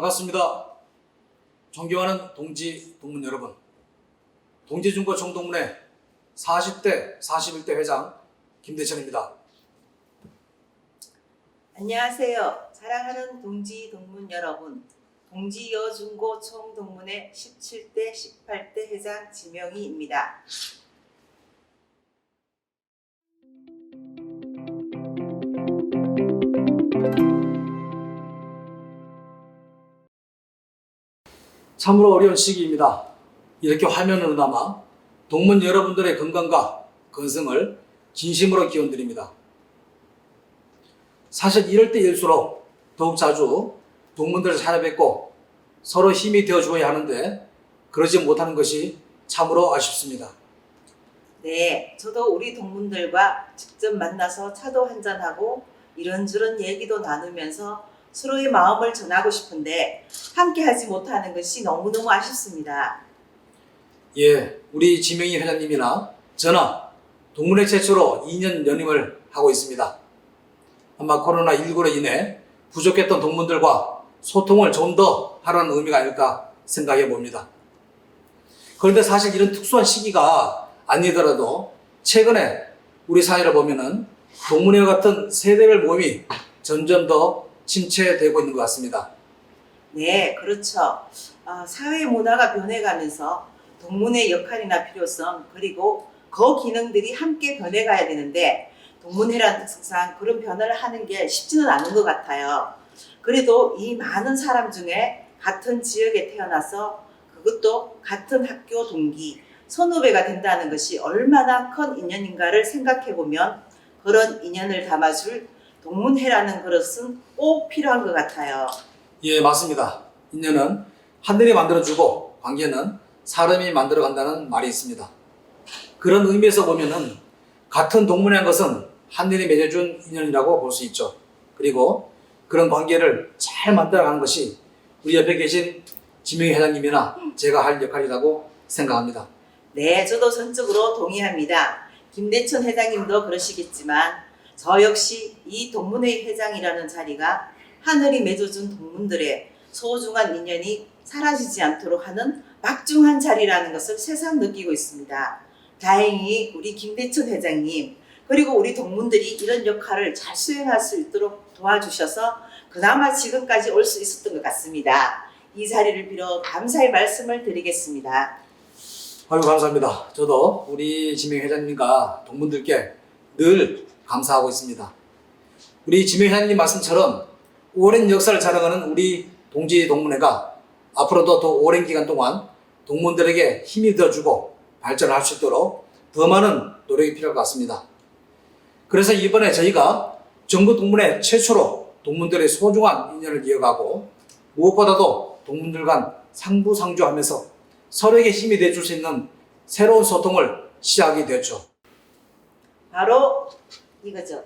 반갑습니다. 존경하는 동지 동문 여러분. 동지중고 총동문회 40대, 41대 회장 김대천입니다. 안녕하세요. 사랑하는 동지 동문 여러분. 동지 여중고 총동문회 17대 18대 회장 지명희입니다. 참으로 어려운 시기입니다. 이렇게 화면으로 남아 동문 여러분들의 건강과 건승을 진심으로 기원드립니다. 사실 이럴 때일수록 더욱 자주 동문들을 찾아뵙고 서로 힘이 되어 주어야 하는데 그러지 못하는 것이 참으로 아쉽습니다. 네, 저도 우리 동문들과 직접 만나서 차도 한잔하고 이런저런 얘기도 나누면서 서로의 마음을 전하고 싶은데 함께 하지 못하는 것이 너무너무 아쉽습니다. 예, 우리 지명희 회장님이나 저나 동문회 최초로 2년 연임을 하고 있습니다. 아마 코로나19로 인해 부족했던 동문들과 소통을 좀 더 하라는 의미가 아닐까 생각해 봅니다. 그런데 사실 이런 특수한 시기가 아니더라도 최근에 우리 사회를 보면은 동문회 같은 세대별 모임이 점점 더 침체되고 있는 것 같습니다. 네, 그렇죠. 아, 사회 문화가 변해가면서 동문의 역할이나 필요성 그리고 그 기능들이 함께 변해가야 되는데 동문회라는 특성상 그런 변화를 하는 게 쉽지는 않은 것 같아요. 그래도 이 많은 사람 중에 같은 지역에 태어나서 그것도 같은 학교 동기, 선후배가 된다는 것이 얼마나 큰 인연인가를 생각해 보면 그런 인연을 담아줄 동문회라는 그릇은 꼭 필요한 것 같아요. 예, 맞습니다. 인연은 하늘이 만들어주고 관계는 사람이 만들어간다는 말이 있습니다. 그런 의미에서 보면은 같은 동문회한 것은 하늘이 맺어준 인연이라고 볼 수 있죠. 그리고 그런 관계를 잘 만들어가는 것이 우리 옆에 계신 지명희 회장님이나 제가 할 역할이라고 생각합니다. 네, 저도 전적으로 동의합니다. 김대천 회장님도 그러시겠지만 저 역시 이 동문회 회장이라는 자리가 하늘이 맺어준 동문들의 소중한 인연이 사라지지 않도록 하는 막중한 자리라는 것을 새삼 느끼고 있습니다. 다행히 우리 김대천 회장님 그리고 우리 동문들이 이런 역할을 잘 수행할 수 있도록 도와주셔서 그나마 지금까지 올 수 있었던 것 같습니다. 이 자리를 빌어 감사의 말씀을 드리겠습니다. 아유, 감사합니다. 저도 우리 지명 회장님과 동문들께 늘 감사하고 있습니다. 우리 지명 회장님 말씀처럼 오랜 역사를 자랑하는 우리 동지 동문회가 앞으로도 더 오랜 기간 동안 동문들에게 힘이 되어주고 발전할 수 있도록 더 많은 노력이 필요할 것 같습니다. 그래서 이번에 저희가 전국 동문회 최초로 동문들의 소중한 인연을 이어가고 무엇보다도 동문들 간 상부상조하면서 서로에게 힘이 돼줄 수 있는 새로운 소통을 시작하게 되었죠. 바로 이거죠.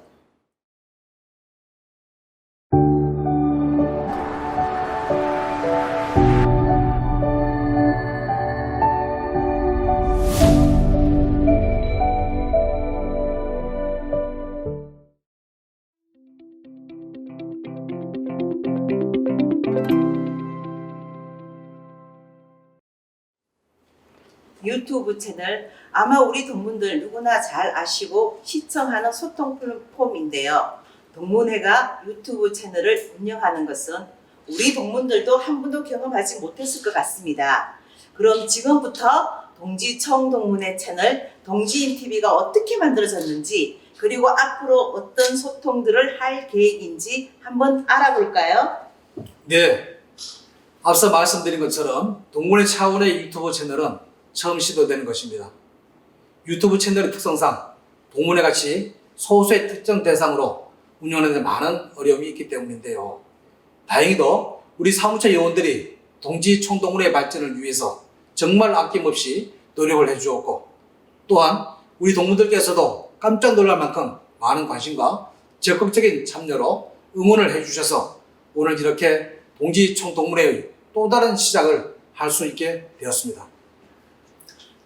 유튜브 채널 아마 우리 동문들 누구나 잘 아시고 시청하는 소통 플랫폼인데요. 동문회가 유튜브 채널을 운영하는 것은 우리 동문들도 한 번도 경험하지 못했을 것 같습니다. 그럼 지금부터 동지청 동문회 채널 동지인 TV가 어떻게 만들어졌는지 그리고 앞으로 어떤 소통들을 할 계획인지 한번 알아볼까요? 네. 앞서 말씀드린 것처럼 동문회 차원의 유튜브 채널은 처음 시도되는 것입니다. 유튜브 채널의 특성상 동문회 같이 소수의 특정 대상으로 운영하는 데 많은 어려움이 있기 때문인데요. 다행히도 우리 사무처 요원들이 동지 총동문회 발전을 위해서 정말 아낌없이 노력을 해주었고 또한 우리 동문들께서도 깜짝 놀랄 만큼 많은 관심과 적극적인 참여로 응원을 해주셔서 오늘 이렇게 동지 총동문회의 또 다른 시작을 할 수 있게 되었습니다.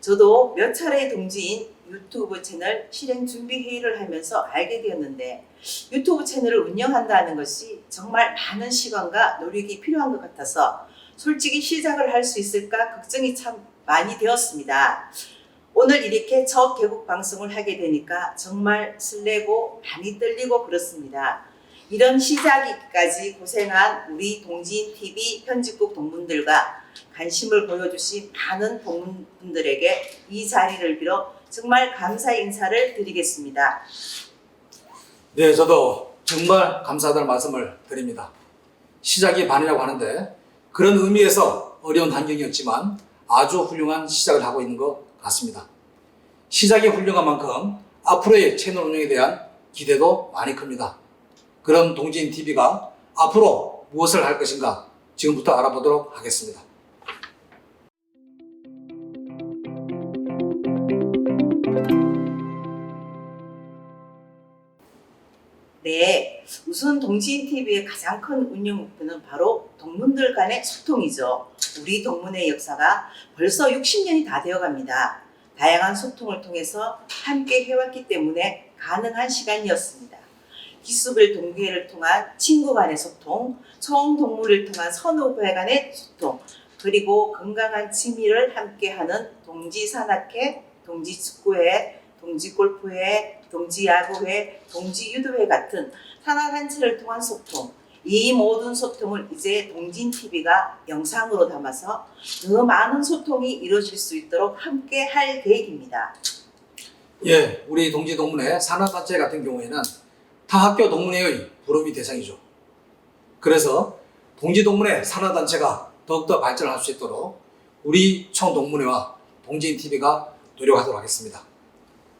저도 몇 차례 동지인 유튜브 채널 실행 준비 회의를 하면서 알게 되었는데 유튜브 채널을 운영한다는 것이 정말 많은 시간과 노력이 필요한 것 같아서 솔직히 시작을 할 수 있을까 걱정이 참 많이 되었습니다. 오늘 이렇게 첫 개국 방송을 하게 되니까 정말 설레고 많이 떨리고 그렇습니다. 이런 시작이까지 고생한 우리 동지인 TV 편집국 동문들과 관심을 보여주신 많은 동문분들에게 이 자리를 빌어 정말 감사 인사를 드리겠습니다. 네, 저도 정말 감사하다는 말씀을 드립니다. 시작이 반이라고 하는데 그런 의미에서 어려운 환경이었지만 아주 훌륭한 시작을 하고 있는 것 같습니다. 시작이 훌륭한 만큼 앞으로의 채널 운영에 대한 기대도 많이 큽니다. 그런 동진 TV가 앞으로 무엇을 할 것인가 지금부터 알아보도록 하겠습니다. 우선 동지인 TV의 가장 큰 운영 목표는 바로 동문들 간의 소통이죠. 우리 동문의 역사가 벌써 60년이 다 되어갑니다. 다양한 소통을 통해서 함께 해왔기 때문에 가능한 시간이었습니다. 기수별 동기회를 통한 친구 간의 소통, 총동물을 통한 선후배 간의 소통, 그리고 건강한 취미를 함께하는 동지산악회, 동지축구회, 동지골프회, 동지야구회, 동지유도회 같은 산하단체를 통한 소통, 이 모든 소통을 이제 동진TV가 영상으로 담아서 더 많은 소통이 이루어질 수 있도록 함께 할 계획입니다. 예, 우리 동지 동문회 산하단체 같은 경우에는 타 학교 동문회의 부름이 대상이죠. 그래서 동지 동문회 산하단체가 더욱더 발전할 수 있도록 우리 총 동문회와 동지인 TV가 노력하도록 하겠습니다.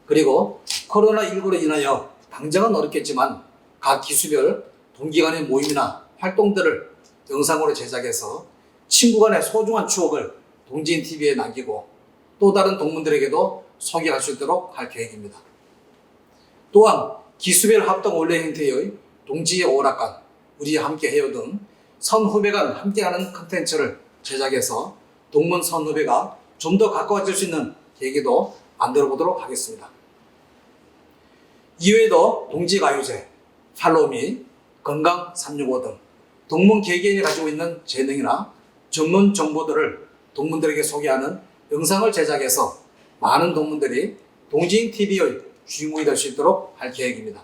그리고 코로나19로 인하여 당장은 어렵겠지만 각 기수별 동기 간의 모임이나 활동들을 영상으로 제작해서 친구 간의 소중한 추억을 동지인 TV에 남기고 또 다른 동문들에게도 소개할 수 있도록 할 계획입니다. 또한 기수별 합동 원래 형태의 동지의 오락관, 우리 함께 해요 등 선후배 간 함께하는 컨텐츠를 제작해서 동문 선후배가 좀 더 가까워질 수 있는 계기도 만들어 보도록 하겠습니다. 이외에도 동지가요제, 팔로미, 건강 365 등 동문 개개인이 가지고 있는 재능이나 전문 정보들을 동문들에게 소개하는 영상을 제작해서 많은 동문들이 동지인 TV의 주인공이 될 수 있도록 할 계획입니다.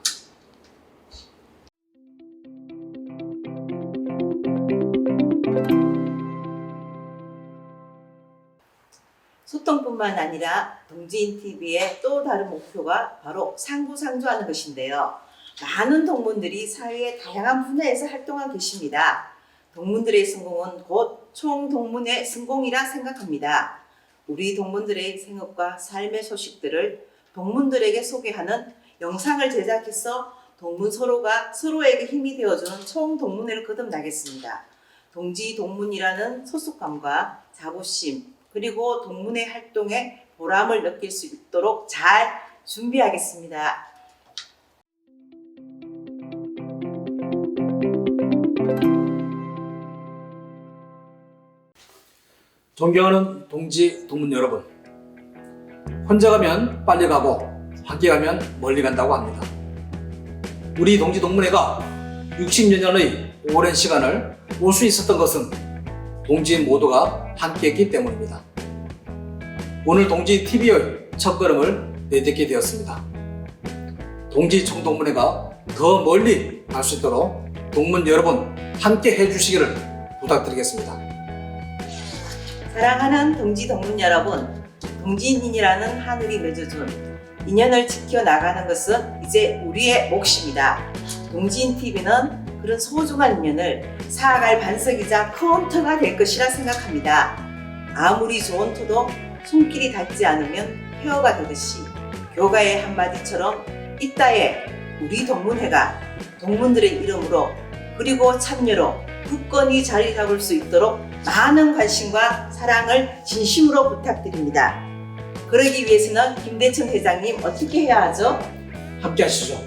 소통뿐만 아니라 동지인 TV의 또 다른 목표가 바로 상부상조하는 것인데요. 많은 동문들이 사회의 다양한 분야에서 활동하고 계십니다. 동문들의 성공은 곧 총동문의 성공이라 생각합니다. 우리 동문들의 생업과 삶의 소식들을 동문들에게 소개하는 영상을 제작해서 동문 서로가 서로에게 힘이 되어주는 총동문회를 거듭나겠습니다. 동지 동문이라는 소속감과 자부심 그리고 동문회 활동에 보람을 느낄 수 있도록 잘 준비하겠습니다. 존경하는 동지 동문 여러분, 혼자 가면 빨리 가고 함께 가면 멀리 간다고 합니다. 우리 동지 동문회가 60년의 오랜 시간을 올 수 있었던 것은 동지인 모두가 함께했기 때문입니다. 오늘 동지 TV의 첫 걸음을 내딛게 되었습니다. 동지 총동문회가 더 멀리 갈 수 있도록 동문 여러분 함께 해주시기를 부탁드리겠습니다. 사랑하는 동지 동문 여러분, 동지인이라는 하늘이 맺어준 인연을 지켜 나가는 것은 이제 우리의 몫입니다. 동지인 TV는 그런 소중한 인연을 사갈 반석이자 카운터가 될 것이라 생각합니다. 아무리 좋은 터도 손길이 닿지 않으면 폐허가 되듯이 교가의 한마디처럼 이따에 우리 동문회가 동문들의 이름으로 그리고 참여로 굳건히 자리 잡을 수 있도록 많은 관심과 사랑을 진심으로 부탁드립니다. 그러기 위해서는 김대천 회장님 어떻게 해야 하죠? 함께 하시죠.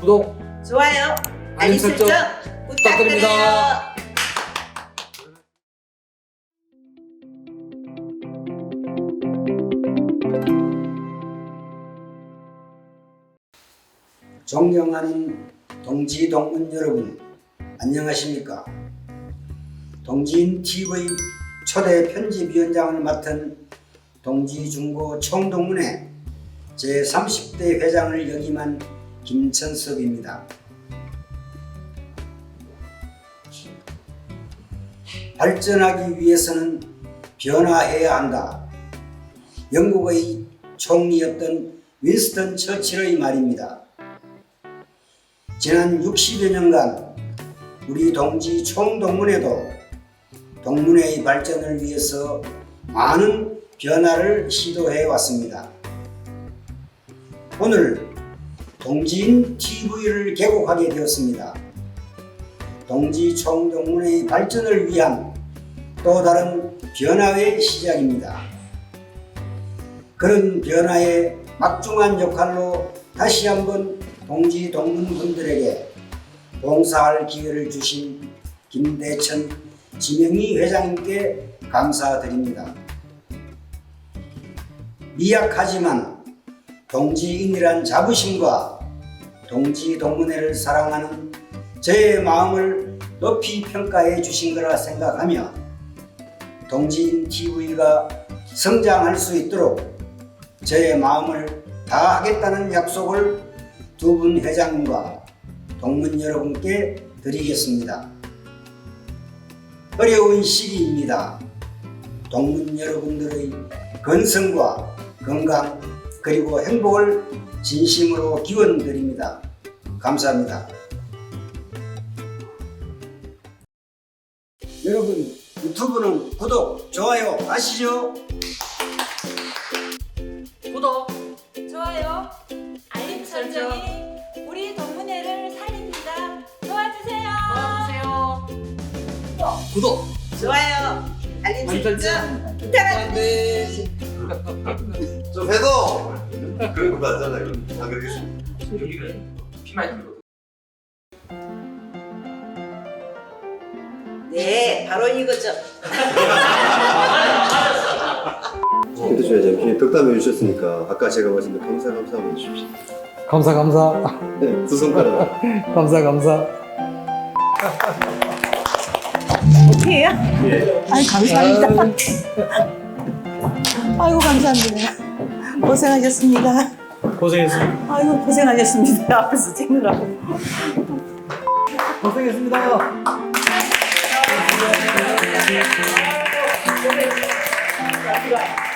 구독 좋아요, 알림 설정 부탁드립니다. 부탁드립니다. 존경하는 동지 동문 여러분, 안녕하십니까? 동지인 TV 초대 편집위원장을 맡은 동지중고 총동문회 제30대 회장을 역임한 김천섭입니다. 발전하기 위해서는 변화해야 한다. 영국의 총리였던 윈스턴 처칠의 말입니다. 지난 60여 년간 우리 동지 총동문회도 동문회의 발전을 위해서 많은 변화를 시도해 왔습니다. 오늘 동지인 TV를 개국하게 되었습니다. 동지 총동문회의 발전을 위한 또 다른 변화의 시작입니다. 그런 변화의 막중한 역할로 다시 한번 동지 동문분들에게 봉사할 기회를 주신 김대천 지명희 회장님께 감사드립니다. 미약하지만 동지인이란 자부심과 동지 동문회를 사랑하는 제 마음을 높이 평가해 주신 거라 생각하며 동지인 TV가 성장할 수 있도록 제 마음을 다하겠다는 약속을 두 분 회장님과 동문 여러분께 드리겠습니다. 어려운 시기입니다. 동문 여러분들의 건승과 건강 그리고 행복을 진심으로 기원드립니다. 감사합니다. 여러분 유튜브는 구독, 좋아요 아시죠? 구독! 좋아요. 알림 설정. 안돼 좀 해도 그런 거 맞잖아요. 다 그렇게 피만 들거든 네, 바로 이거죠. 근데 저희 잠시 덕담해 주셨으니까 아까 제가 말씀드린 감사 감사 한번 해주십시오. 감사 감사 네, 두 손가락. 감사 감사 이렇게요? 예. 아유, 감사합니다. 아, 아이고 감사합니다. 고생하셨습니다. 고생했습니다. 아이고 고생하셨습니다. 앞에서 찍느라고. 고생했습니다. 고생했습니다.